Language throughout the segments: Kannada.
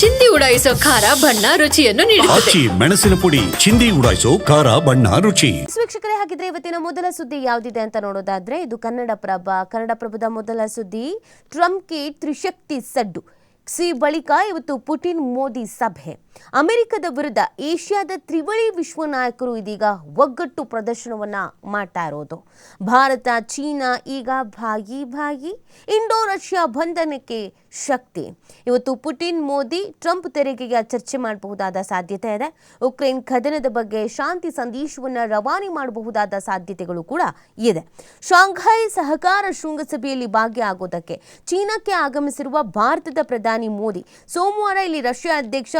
ಚಿಂದಿ ಉಡಾಯಿಸೋ ಖಾರ ಬಣ್ಣ ರುಚಿಯನ್ನು ನೀಡುತ್ತದೆ. ಆಚಿ ಮೆಣಸಿನ ಪುಡಿ ಚಿಂದಿ ಉಡಾಯಿಸೋ ಖಾರ ಬಣ್ಣ ರುಚಿ. ವೀಕ್ಷಕರೇ ಹಾಗಿದ್ರೆ ಇವತ್ತಿನ ಮೊದಲ ಸುದ್ದಿ ಯಾವ್ದಿದೆ ಅಂತ ನೋಡೋದಾದ್ರೆ ಇದು ಕನ್ನಡಪ್ರಭ ಕನ್ನಡಪ್ರಭದ ಮೊದಲ ಸುದ್ದಿ ಟ್ರಂಪ್ಗೆ ತ್ರಿಶಕ್ತಿ ಸಡ್ಡು. ಸಿ ಬಳಿಕ ಇವತ್ತು ಪುಟಿನ್ ಮೋದಿ ಸಭೆ. ಅಮೆರಿಕದ ವಿರುದ್ಧ ಏಷ್ಯಾದ ತ್ರಿವಳಿ ವಿಶ್ವ ನಾಯಕರು ಇದೀಗ ಒಗ್ಗಟ್ಟು ಪ್ರದರ್ಶನವನ್ನ ಮಾಡ್ತಾ ಇರೋದು. ಭಾರತ, ಚೀನಾ ಈಗ ಭಾಗಿ ಭಾಗಿ ಇಂಡೋ ರಷ್ಯಾ ಬಂಧನಕ್ಕೆ ಶಕ್ತಿ. ಇವತ್ತು ಪುಟಿನ್, ಮೋದಿ, ಟ್ರಂಪ್ ತೆರಿಗೆಗೆ ಚರ್ಚೆ ಮಾಡಬಹುದಾದ ಸಾಧ್ಯತೆ ಇದೆ. ಉಕ್ರೇನ್ ಕದನದ ಬಗ್ಗೆ ಶಾಂತಿ ಸಂದೇಶವನ್ನು ರವಾನೆ ಮಾಡಬಹುದಾದ ಸಾಧ್ಯತೆಗಳು ಕೂಡ ಇದೆ. ಶಾಂಘೈ ಸಹಕಾರ ಶೃಂಗಸಭೆಯಲ್ಲಿ ಭಾಗಿಯಾಗೋದಕ್ಕೆ ಚೀನಾಕ್ಕೆ ಆಗಮಿಸಿರುವ ಭಾರತದ ಪ್ರಧಾನಿ ಮೋದಿ ಸೋಮವಾರ ಇಲ್ಲಿ ರಷ್ಯಾ ಅಧ್ಯಕ್ಷ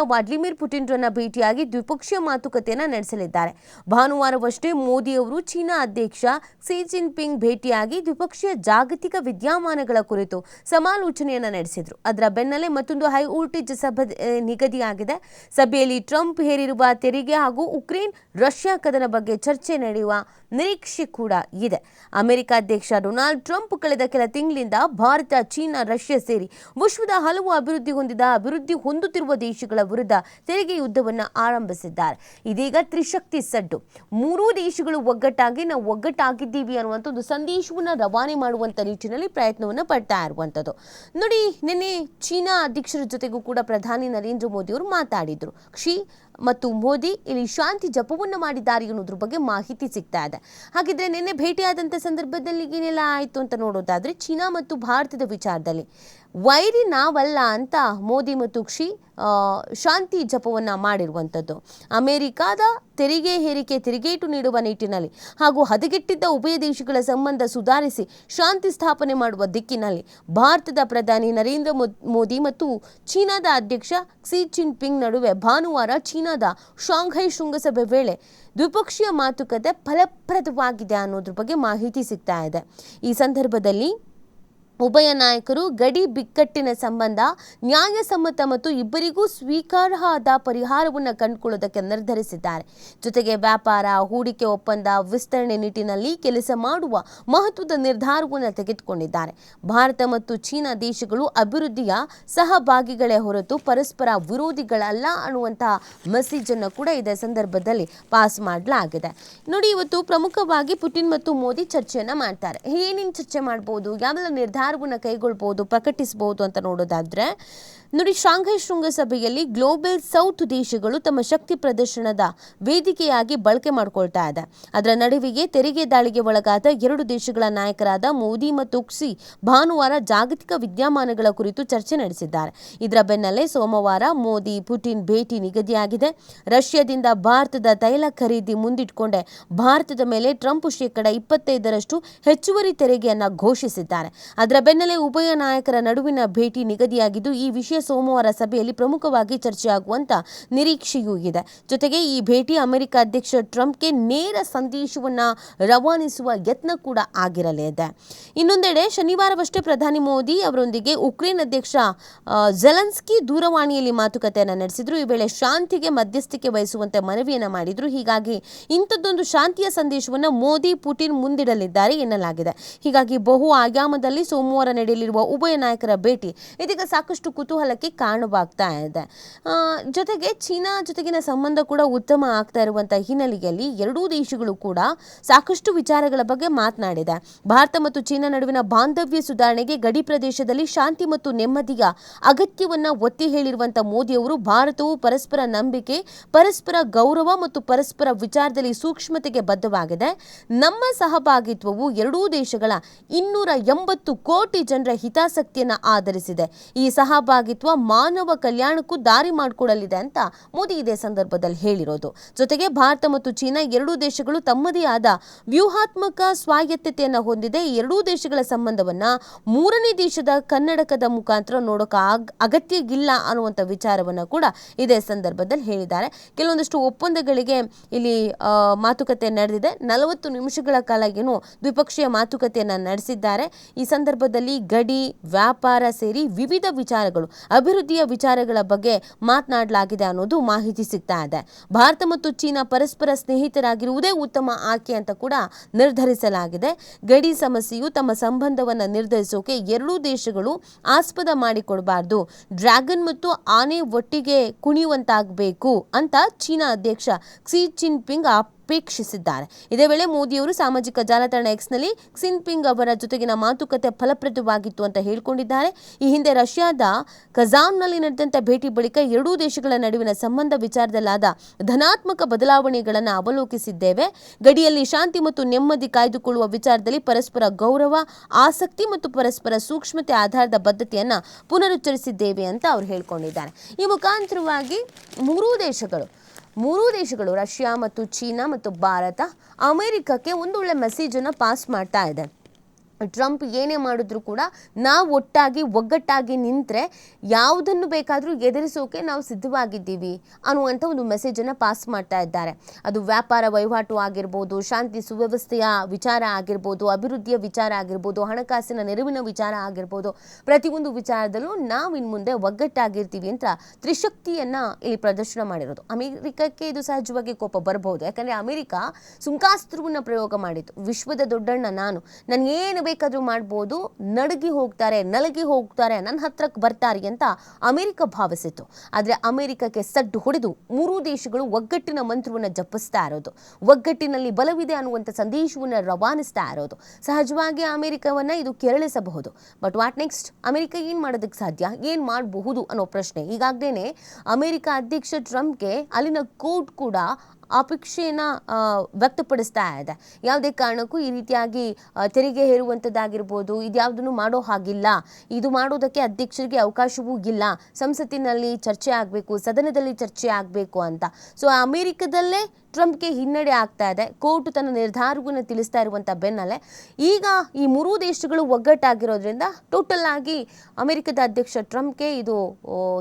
ವ್ಲಾದಿಮಿರ್ ಪುಟಿನ್ರನ್ನ ಭೇಟಿಯಾಗಿ ದ್ವಿಪಕ್ಷೀಯ ಮಾತುಕತೆಯನ್ನು ನಡೆಸಲಿದ್ದಾರೆ. ಭಾನುವಾರವಷ್ಟೇ ಮೋದಿ ಅವರು ಚೀನಾ ಅಧ್ಯಕ್ಷ ಸಿ ಜಿನ್ಪಿಂಗ್ ಭೇಟಿಯಾಗಿ ದ್ವಿಪಕ್ಷೀಯ ಜಾಗತಿಕ ವಿದ್ಯಮಾನಗಳ ಕುರಿತು ಸಮಾಲೋಚನೆಯನ್ನು ನಡೆಸಿದರು. ಅದರ ಬೆನ್ನಲ್ಲೇ ಮತ್ತೊಂದು ಹೈ ವೋಲ್ಟೇಜ್ ಸಭೆ ನಿಗದಿಯಾಗಿದೆ. ಸಭೆಯಲ್ಲಿ ಟ್ರಂಪ್ ಹೇರಿರುವ ತೆರಿಗೆ ಹಾಗೂ ಉಕ್ರೇನ್ ರಷ್ಯಾ ಕದನ ಬಗ್ಗೆ ಚರ್ಚೆ ನಡೆಯುವ ನಿರೀಕ್ಷೆ ಕೂಡ ಇದೆ. ಅಮೆರಿಕ ಅಧ್ಯಕ್ಷ ಡೊನಾಲ್ಡ್ ಟ್ರಂಪ್ ಕಳೆದ ಕೆಲ ತಿಂಗಳಿಂದ ಭಾರತ, ಚೀನಾ, ರಷ್ಯಾ ಸೇರಿ ವಿಶ್ವದ ಹಲವು ಅಭಿವೃದ್ಧಿ ಹೊಂದಿದ ಅಭಿವೃದ್ಧಿ ಹೊಂದುತ್ತಿರುವ ದೇಶಗಳ ವಿರುದ್ಧ ತೆರಿಗೆ ಯುದ್ಧವನ್ನು ಆರಂಭಿಸಿದ್ದಾರೆ. ಇದೀಗ ತ್ರಿಶಕ್ತಿ ಸಡ್ಡು. ಮೂರೂ ದೇಶಗಳು ಒಗ್ಗಟ್ಟಾಗಿ ನಾವು ಒಗ್ಗಟ್ಟಾಗಿದ್ದೀವಿ ಅನ್ನುವಂಥ ಒಂದು ಸಂದೇಶವನ್ನು ರವಾನೆ ಮಾಡುವಂಥ ನಿಟ್ಟಿನಲ್ಲಿ ಪ್ರಯತ್ನವನ್ನು ಪಡ್ತಾ ಇರುವಂಥದ್ದು. ನೋಡಿ, ನಿನ್ನೆ ಚೀನಾ ಅಧ್ಯಕ್ಷರ ಜೊತೆಗೂ ಕೂಡ ಪ್ರಧಾನಿ ನರೇಂದ್ರ ಮೋದಿ ಅವರು ಮಾತಾಡಿದ್ರು. ಕ್ಷಿ ಮತ್ತು ಮೋದಿ ಇಲ್ಲಿ ಶಾಂತಿ ಜಪವನ್ನು ಮಾಡಿದ್ದಾರೆ ಅನ್ನೋದ್ರ ಬಗ್ಗೆ ಮಾಹಿತಿ ಸಿಗ್ತಾ ಇದೆ. ಹಾಗಿದ್ರೆ ನಿನ್ನೆ ಭೇಟಿಯಾದಂಥ ಸಂದರ್ಭದಲ್ಲಿ ಏನೆಲ್ಲ ಆಯಿತು ಅಂತ ನೋಡೋದಾದ್ರೆ ಚೀನಾ ಮತ್ತು ಭಾರತದ ವಿಚಾರದಲ್ಲಿ. ವೈರಿ ನಾವಲ್ಲ ಅಂತ ಮೋದಿ ಮತ್ತು ಕ್ಷಿ ಶಾಂತಿ ಜಪವನ್ನು ಮಾಡಿರುವಂಥದ್ದು ಅಮೆರಿಕಾದ ತೆರಿಗೆ ಹೇರಿಕೆ ತಿರುಗೇಟು ನೀಡುವ ನಿಟ್ಟಿನಲ್ಲಿ ಹಾಗೂ ಹದಗೆಟ್ಟಿದ್ದ ಉಭಯ ದೇಶಗಳ ಸಂಬಂಧ ಸುಧಾರಿಸಿ ಶಾಂತಿ ಸ್ಥಾಪನೆ ಮಾಡುವ ದಿಕ್ಕಿನಲ್ಲಿ ಭಾರತದ ಪ್ರಧಾನಿ ನರೇಂದ್ರ ಮೋದಿ ಮತ್ತು ಚೀನಾದ ಅಧ್ಯಕ್ಷ ಕ್ಸಿ ಜಿನ್ಪಿಂಗ್ ನಡುವೆ ಭಾನುವಾರ ಚೀನಾದ ಶಾಂಘೈ ಶೃಂಗಸಭೆ ವೇಳೆ ದ್ವಿಪಕ್ಷೀಯ ಮಾತುಕತೆ ಫಲಪ್ರದವಾಗಿದೆ ಅನ್ನೋದ್ರ ಬಗ್ಗೆ ಮಾಹಿತಿ ಸಿಗ್ತಾ ಇದೆ. ಈ ಸಂದರ್ಭದಲ್ಲಿ ಉಭಯ ನಾಯಕರು ಗಡಿ ಬಿಕ್ಕಟ್ಟಿನ ಸಂಬಂಧ ನ್ಯಾಯಸಮ್ಮತ ಮತ್ತು ಇಬ್ಬರಿಗೂ ಸ್ವೀಕಾರಾರ್ಹ ಪರಿಹಾರವನ್ನು ಕಂಡುಕೊಳ್ಳುವುದಕ್ಕೆ ನಿರ್ಧರಿಸಿದ್ದಾರೆ. ಜೊತೆಗೆ ವ್ಯಾಪಾರ, ಹೂಡಿಕೆ ಒಪ್ಪಂದ ವಿಸ್ತರಣೆ ನಿಟ್ಟಿನಲ್ಲಿ ಕೆಲಸ ಮಾಡುವ ಮಹತ್ವದ ನಿರ್ಧಾರವನ್ನು ತೆಗೆದುಕೊಂಡಿದ್ದಾರೆ. ಭಾರತ ಮತ್ತು ಚೀನಾ ದೇಶಗಳು ಅಭಿವೃದ್ಧಿಯ ಸಹಭಾಗಿಗಳೇ ಹೊರತು ಪರಸ್ಪರ ವಿರೋಧಿಗಳಲ್ಲ ಅನ್ನುವಂತಹ ಮೆಸೇಜ್ ಅನ್ನು ಕೂಡ ಇದೇ ಸಂದರ್ಭದಲ್ಲಿ ಪಾಸ್ ಮಾಡಲಾಗಿದೆ. ನೋಡಿ, ಇವತ್ತು ಪ್ರಮುಖವಾಗಿ ಪುಟಿನ್ ಮತ್ತು ಮೋದಿ ಚರ್ಚೆಯನ್ನು ಮಾಡ್ತಾರೆ. ಏನೇನು ಚರ್ಚೆ ಮಾಡಬಹುದು ಯಾವೆಲ್ಲ ನಿರ್ಧಾರವನ್ನು ಕೈಗೊಳ್ಬೋದು ಪ್ರಕಟಿಸ್ಬೋದು ಅಂತ ನೋಡೋದಾದ್ರೆ ನೋಡಿ, ಶಾಂಘೈ ಶೃಂಗಸಭೆಯಲ್ಲಿ ಗ್ಲೋಬಲ್ ಸೌತ್ ದೇಶಗಳು ತಮ್ಮ ಶಕ್ತಿ ಪ್ರದರ್ಶನದ ವೇದಿಕೆಯಾಗಿ ಬಳಕೆ ಮಾಡಿಕೊಳ್ತಾ ಇದೆ. ಅದರ ನಡುವೆಯೇ ತೆರಿಗೆ ದಾಳಿಗೆ ಒಳಗಾದ ಎರಡು ದೇಶಗಳ ನಾಯಕರಾದ ಮೋದಿ ಮತ್ತು ಕ್ಸಿ ಭಾನುವಾರ ಜಾಗತಿಕ ವಿದ್ಯಮಾನಗಳ ಕುರಿತು ಚರ್ಚೆ ನಡೆಸಿದ್ದಾರೆ. ಇದರ ಬೆನ್ನಲ್ಲೇ ಸೋಮವಾರ ಮೋದಿ, ಪುಟಿನ್ ಭೇಟಿ ನಿಗದಿಯಾಗಿದೆ. ರಷ್ಯಾದಿಂದ ಭಾರತದ ತೈಲ ಖರೀದಿ ಮುಂದಿಟ್ಕೊಂಡೆ. ಭಾರತದ ಮೇಲೆ ಟ್ರಂಪ್ ಶೇಕಡ ಇಪ್ಪತ್ತೈದರಷ್ಟು ಹೆಚ್ಚುವರಿ ತೆರಿಗೆಯನ್ನು ಘೋಷಿಸಿದ್ದಾರೆ. ಅದರ ಬೆನ್ನಲ್ಲೇ ಉಭಯ ನಾಯಕರ ನಡುವಿನ ಭೇಟಿ ನಿಗದಿಯಾಗಿದ್ದು, ಈ ವಿಷಯ ಸೋಮವಾರ ಸಭೆಯಲ್ಲಿ ಪ್ರಮುಖವಾಗಿ ಚರ್ಚೆಯಾಗುವಂತ ನಿರೀಕ್ಷೆಯೂ ಇದೆ. ಜೊತೆಗೆ ಈ ಭೇಟಿ ಅಮೆರಿಕ ಅಧ್ಯಕ್ಷ ಟ್ರಂಪ್ಗೆ ನೇರ ಸಂದೇಶವನ್ನ ರವಾನಿಸುವ ಯತ್ನ ಕೂಡ ಆಗಿರಲಿದೆ. ಇನ್ನೊಂದೆಡೆ ಶನಿವಾರವಷ್ಟೇ ಪ್ರಧಾನಿ ಮೋದಿ ಅವರೊಂದಿಗೆ ಉಕ್ರೇನ್ ಅಧ್ಯಕ್ಷ ಜೆಲೆನ್ಸ್ಕಿ ದೂರವಾಣಿಯಲ್ಲಿ ಮಾತುಕತೆಯನ್ನು ನಡೆಸಿದ್ರು. ಈ ವೇಳೆ ಶಾಂತಿಗೆ ಮಧ್ಯಸ್ಥಿಕೆ ವಹಿಸುವಂತೆ ಮನವಿಯನ್ನು ಮಾಡಿದ್ರು. ಹೀಗಾಗಿ ಇಂಥದ್ದೊಂದು ಶಾಂತಿಯ ಸಂದೇಶವನ್ನು ಮೋದಿ, ಪುಟಿನ್ ಮುಂದಿಡಲಿದ್ದಾರೆ ಎನ್ನಲಾಗಿದೆ. ಹೀಗಾಗಿ ಬಹು ಆಯಾಮದಲ್ಲಿ ಸೋಮವಾರ ನಡೆಯಲಿರುವ ಉಭಯ ನಾಯಕರ ಭೇಟಿ ಇದೀಗ ಸಾಕಷ್ಟು ಕುತೂಹಲಕ್ಕೆ ಕಾರಣವಾಗ್ತಾ ಇದೆ. ಜೊತೆಗೆ ಚೀನಾ ಜೊತೆಗಿನ ಸಂಬಂಧ ಕೂಡ ಉತ್ತಮ ಆಗ್ತಾ ಇರುವಂತಹ ಹಿನ್ನೆಲೆಯಲ್ಲಿ ಎರಡೂ ದೇಶಗಳು ಕೂಡ ಸಾಕಷ್ಟು ವಿಚಾರಗಳ ಬಗ್ಗೆ ಮಾತನಾಡಿದೆ. ಭಾರತ ಮತ್ತು ಚೀನಾ ನಡುವಿನ ಬಾಂಧವ್ಯ ಸುಧಾರಣೆಗೆ ಗಡಿ ಪ್ರದೇಶದಲ್ಲಿ ಶಾಂತಿ ಮತ್ತು ನೆಮ್ಮದಿಯ ಅಗತ್ಯವನ್ನ ಒತ್ತಿ ಹೇಳಿರುವಂತ ಮೋದಿ ಅವರು ಭಾರತವು ಪರಸ್ಪರ ನಂಬಿಕೆ, ಪರಸ್ಪರ ಗೌರವ ಮತ್ತು ಪರಸ್ಪರ ವಿಚಾರದಲ್ಲಿ ಸೂಕ್ಷ್ಮತೆಗೆ ಬದ್ಧವಾಗಿದೆ. ನಮ್ಮ ಸಹಭಾಗಿತ್ವವು ಎರಡೂ ದೇಶಗಳ ಇನ್ನೂರ ಎಂಬತ್ತು ಕೋಟಿ ಜನರ ಹಿತಾಸಕ್ತಿಯನ್ನ ಆಧರಿಸಿದೆ. ಈ ಸಹಭಾಗಿತ್ವ ಮಾನವ ಕಲ್ಯಾಣಕ್ಕೂ ದಾರಿ ಮಾಡಿಕೊಡಲಿದೆ ಅಂತ ಮೋದಿ ಇದೇ ಸಂದರ್ಭದಲ್ಲಿ ಹೇಳಿರೋದು. ಜೊತೆಗೆ ಭಾರತ ಮತ್ತು ಚೀನಾ ಎರಡೂ ದೇಶಗಳು ತಮ್ಮದೇ ಆದ ವ್ಯೂಹಾತ್ಮಕ ಸ್ವಾಯತ್ತತೆಯನ್ನು ಹೊಂದಿದೆ. ಎರಡೂ ದೇಶಗಳ ಸಂಬಂಧವನ್ನ ಮೂರನೇ ದೇಶದ ಕನ್ನಡಕದ ಮುಖಾಂತರ ನೋಡೋಕೆ ಅಗತ್ಯ ಇಲ್ಲ ಅನ್ನುವಂಥ ವಿಚಾರವನ್ನು ಕೂಡ ಇದೇ ಸಂದರ್ಭದಲ್ಲಿ ಹೇಳಿದ್ದಾರೆ. ಕೆಲವೊಂದಷ್ಟು ಒಪ್ಪಂದಗಳಿಗೆ ಇಲ್ಲಿ ಮಾತುಕತೆ ನಡೆದಿದೆ. ನಲವತ್ತು ನಿಮಿಷಗಳ ಕಾಲ ಏನು ದ್ವಿಪಕ್ಷೀಯ ಮಾತುಕತೆಯನ್ನು ನಡೆಸಿದ್ದಾರೆ. ಈ ಸಂದರ್ಭದಲ್ಲಿ ಗಡಿ, ವ್ಯಾಪಾರ ಸೇರಿ ವಿವಿಧ ವಿಚಾರಗಳು ಅಭಿವೃದ್ಧಿಯ ವಿಚಾರಗಳ ಬಗ್ಗೆ ಮಾತನಾಡಲಾಗಿದೆ ಅನ್ನೋದು ಮಾಹಿತಿ ಸಿಗ್ತಾ ಇದೆ. ಭಾರತ ಮತ್ತು ಚೀನಾ ಪರಸ್ಪರ ಸ್ನೇಹಿತರಾಗಿರುವುದೇ ಉತ್ತಮ ಆಯ್ಕೆ ಅಂತ ಕೂಡ ನಿರ್ಧರಿಸಲಾಗಿದೆ. ಗಡಿ ಸಮಸ್ಯೆಯು ತಮ್ಮ ಸಂಬಂಧವನ್ನು ನಿರ್ಧರಿಸೋಕೆ ಎರಡೂ ದೇಶಗಳು ಆಸ್ಪದ ಮಾಡಿಕೊಡಬಾರ್ದು. ಡ್ರ್ಯಾಗನ್ ಮತ್ತು ಆನೆ ಒಟ್ಟಿಗೆ ಕುಣಿಯುವಂತಾಗಬೇಕು ಅಂತ ಚೀನಾ ಅಧ್ಯಕ್ಷ ಕ್ಸಿ ಜಿನ್ಪಿಂಗ್ ಅಪೇಕ್ಷಿಸಿದ್ದಾರೆ ಇದೇ ವೇಳೆ ಮೋದಿಯವರು ಸಾಮಾಜಿಕ ಜಾಲತಾಣ ಎಕ್ಸ್ನಲ್ಲಿ ಕ್ಸಿನ್ಪಿಂಗ್ ಅವರ ಜೊತೆಗಿನ ಮಾತುಕತೆ ಫಲಪ್ರದವಾಗಿತ್ತು ಅಂತ ಹೇಳಿಕೊಂಡಿದ್ದಾರೆ. ಈ ಹಿಂದೆ ರಷ್ಯಾದ ಕಜಾನ್ನಲ್ಲಿ ನಡೆದಂಥ ಭೇಟಿ ಬಳಿಕ ಎರಡೂ ದೇಶಗಳ ನಡುವಿನ ಸಂಬಂಧ ವಿಚಾರದಲ್ಲಾದ ಧನಾತ್ಮಕ ಬದಲಾವಣೆಗಳನ್ನು ಅವಲೋಕಿಸಿದ್ದೇವೆ. ಗಡಿಯಲ್ಲಿ ಶಾಂತಿ ಮತ್ತು ನೆಮ್ಮದಿ ಕಾಯ್ದುಕೊಳ್ಳುವ ವಿಚಾರದಲ್ಲಿ ಪರಸ್ಪರ ಗೌರವ, ಆಸಕ್ತಿ ಮತ್ತು ಪರಸ್ಪರ ಸೂಕ್ಷ್ಮತೆ ಆಧಾರದ ಬದ್ಧತೆಯನ್ನು ಪುನರುಚ್ಚರಿಸಿದ್ದೇವೆ ಅಂತ ಅವರು ಹೇಳ್ಕೊಂಡಿದ್ದಾರೆ. ಈ ಮುಖಾಂತರವಾಗಿ ಮೂರೂ ದೇಶಗಳು ಮೂರೂ ದೇಶಗಳು ರಷ್ಯಾ ಮತ್ತು ಚೀನಾ ಮತ್ತು ಭಾರತ ಅಮೆರಿಕಕ್ಕೆ ಒಂದೊಳ್ಳೆ ಮೆಸೇಜನ್ನು ಪಾಸ್ ಮಾಡ್ತಾ ಇದೆ. ಟ್ರಂಪ್ ಏನೇ ಮಾಡಿದ್ರು ಕೂಡ ನಾವು ಒಟ್ಟಾಗಿ, ಒಗ್ಗಟ್ಟಾಗಿ ನಿಂತರೆ ಯಾವುದನ್ನು ಬೇಕಾದರೂ ಎದುರಿಸೋಕೆ ನಾವು ಸಿದ್ಧವಾಗಿದ್ದೀವಿ ಅನ್ನುವಂಥ ಒಂದು ಮೆಸೇಜನ್ನು ಪಾಸ್ ಮಾಡ್ತಾ ಇದ್ದಾರೆ. ಅದು ವ್ಯಾಪಾರ ವಹಿವಾಟು ಆಗಿರ್ಬೋದು, ಶಾಂತಿ ಸುವ್ಯವಸ್ಥೆಯ ವಿಚಾರ ಆಗಿರ್ಬೋದು, ಅಭಿವೃದ್ಧಿಯ ವಿಚಾರ ಆಗಿರ್ಬೋದು, ಹಣಕಾಸಿನ ನೆರವಿನ ವಿಚಾರ ಆಗಿರ್ಬೋದು, ಪ್ರತಿಯೊಂದು ವಿಚಾರದಲ್ಲೂ ನಾವು ಇನ್ನು ಮುಂದೆ ಒಗ್ಗಟ್ಟಾಗಿರ್ತೀವಿ ಅಂತ ತ್ರಿಶಕ್ತಿಯನ್ನು ಇಲ್ಲಿ ಪ್ರದರ್ಶನ ಮಾಡಿರೋದು. ಅಮೆರಿಕಕ್ಕೆ ಇದು ಸಹಜವಾಗಿ ಕೋಪ ಬರಬಹುದು. ಯಾಕಂದರೆ ಅಮೆರಿಕ ಸುಂಕಾಸ್ತ್ರವನ್ನು ಪ್ರಯೋಗ ಮಾಡಿತು ವಿಶ್ವದ ದೊಡ್ಡಣ್ಣ ನಾನು. ನನಗೇನು ಬೇಕಾದರೂ ಮಾಡ್ಬೋದು, ನಡಗಿ ಹೋಗ್ತಾರೆ, ನಲಗಿ ಹೋಗ್ತಾರೆ ನನ್ನ ಹತ್ರಕ್ಕೆ ಬರ್ತಾರೆ ಅಂತ ಅಮೆರಿಕ ಭಾವಿಸಿತ್ತು. ಆದರೆ ಅಮೆರಿಕಕ್ಕೆ ಸಡ್ಡು ಹೊಡೆದು ಮೂರೂ ದೇಶಗಳು ಒಗ್ಗಟ್ಟಿನ ಮಂತ್ರವನ್ನು ಜಪ್ಪಿಸ್ತಾ ಇರೋದು. ಒಗ್ಗಟ್ಟಿನಲ್ಲಿ ಬಲವಿದೆ ಅನ್ನುವಂಥ ಸಂದೇಶವನ್ನು ರವಾನಿಸ್ತಾ ಇರೋದು. ಸಹಜವಾಗಿ ಅಮೆರಿಕವನ್ನು ಇದು ಕೆರಳಿಸಬಹುದು. ಬಟ್ ವಾಟ್ ನೆಕ್ಸ್ಟ್ ಅಮೆರಿಕ ಏನು ಮಾಡೋದಕ್ಕೆ ಸಾಧ್ಯ? ಏನು ಮಾಡಬಹುದು ಅನ್ನೋ ಪ್ರಶ್ನೆ. ಈಗಾಗಲೇ ಅಮೆರಿಕ ಅಧ್ಯಕ್ಷ ಟ್ರಂಪ್ಗೆ ಅಲ್ಲಿನ ಕೋರ್ಟ್ ಕೂಡ ಅಪೇಕ್ಷೆಯನ್ನು ವ್ಯಕ್ತಪಡಿಸ್ತಾ ಇದೆ. ಯಾವುದೇ ಕಾರಣಕ್ಕೂ ಈ ರೀತಿಯಾಗಿ ತೆರಿಗೆ ಹೇರುವಂಥದ್ದಾಗಿರ್ಬೋದು ಇದ್ಯಾವುದನ್ನು ಮಾಡೋ ಹಾಗಿಲ್ಲ, ಇದು ಮಾಡೋದಕ್ಕೆ ಅಧ್ಯಕ್ಷರಿಗೆ ಅವಕಾಶವೂ ಇಲ್ಲ, ಸಂಸತ್ತಿನಲ್ಲಿ ಚರ್ಚೆ ಆಗಬೇಕು, ಸದನದಲ್ಲಿ ಚರ್ಚೆ ಆಗಬೇಕು ಅಂತ. ಸೊ ಅಮೆರಿಕದಲ್ಲೇ ಟ್ರಂಪ್ಗೆ ಹಿನ್ನಡೆ ಆಗ್ತಾ ಇದೆ. ಕೋರ್ಟ್ ತನ್ನ ನಿರ್ಧಾರವನ್ನು ತಿಳಿಸ್ತಾ ಇರುವಂಥ ಬೆನ್ನಲ್ಲೇ, ಈಗ ಈ ಮೂರೂ ದೇಶಗಳು ಒಗ್ಗಟ್ಟಾಗಿರೋದ್ರಿಂದ ಟೋಟಲ್ ಆಗಿ ಅಮೆರಿಕದ ಅಧ್ಯಕ್ಷ ಟ್ರಂಪ್ಗೆ ಇದು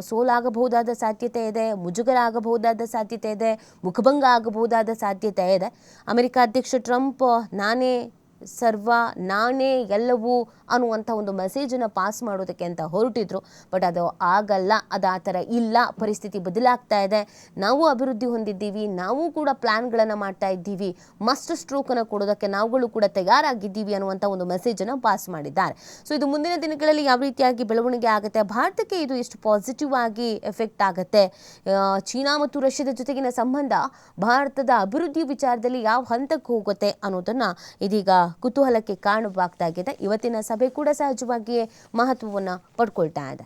ಸೋಲಾಗಬಹುದಾದ ಸಾಧ್ಯತೆ ಇದೆ ಮುಜುಗರ ಆಗಬಹುದಾದ ಸಾಧ್ಯತೆ ಇದೆ, ಮುಖಭಂಗ ಆಗಬಹುದಾದ ಸಾಧ್ಯತೆ ಇದೆ. ಅಮೆರಿಕ ಅಧ್ಯಕ್ಷ ಟ್ರಂಪ್ ನಾನೇ ಸರ್ವ ನಾನೇ ಎಲ್ಲವೂ ಅನ್ನುವಂಥ ಒಂದು ಮೆಸೇಜನ್ನು ಪಾಸ್ ಮಾಡೋದಕ್ಕೆ ಅಂತ ಹೊರಟಿದ್ರು. ಬಟ್ ಅದು ಆಗಲ್ಲ, ಅದು ಆ ಥರ ಇಲ್ಲ, ಪರಿಸ್ಥಿತಿ ಬದಲಾಗ್ತಾ ಇದೆ. ನಾವು ಅಭಿವೃದ್ಧಿ ಹೊಂದಿದ್ದೀವಿ, ನಾವು ಕೂಡ ಪ್ಲ್ಯಾನ್ಗಳನ್ನು ಮಾಡ್ತಾ ಇದ್ದೀವಿ. ಮಸ್ಟ್ ಸ್ಟ್ರೋಕನ್ನು ಕೊಡೋದಕ್ಕೆ ನಾವುಗಳು ಕೂಡ ತಯಾರಾಗಿದ್ದೀವಿ ಅನ್ನುವಂಥ ಒಂದು ಮೆಸೇಜನ್ನು ಪಾಸ್ ಮಾಡಿದ್ದಾರೆ. ಸೊ ಇದು ಮುಂದಿನ ದಿನಗಳಲ್ಲಿ ಯಾವ ರೀತಿಯಾಗಿ ಬೆಳವಣಿಗೆ ಆಗುತ್ತೆ? ಭಾರತಕ್ಕೆ ಇದು ಎಷ್ಟು ಪಾಸಿಟಿವ್ ಆಗಿ ಎಫೆಕ್ಟ್ ಆಗುತ್ತೆ? ಚೀನಾ ಮತ್ತು ರಷ್ಯಾದ ಜೊತೆಗಿನ ಸಂಬಂಧ ಭಾರತದ ಅಭಿವೃದ್ಧಿ ವಿಚಾರದಲ್ಲಿ ಯಾವ ಹಂತಕ್ಕೆ ಹೋಗುತ್ತೆ ಅನ್ನೋದನ್ನು ಇದೀಗ ಕುತೂಹಲಕ್ಕೆ ಕಾರಣವಾಗ್ತಾ ಇದೆ ಇವತ್ತಿನ ಸಭೆ ಕೂಡ ಸಹಜವಾಗಿಯೇ ಮಹತ್ವವನ್ನು ಪಡ್ಕೊಳ್ತಾ ಇದೆ.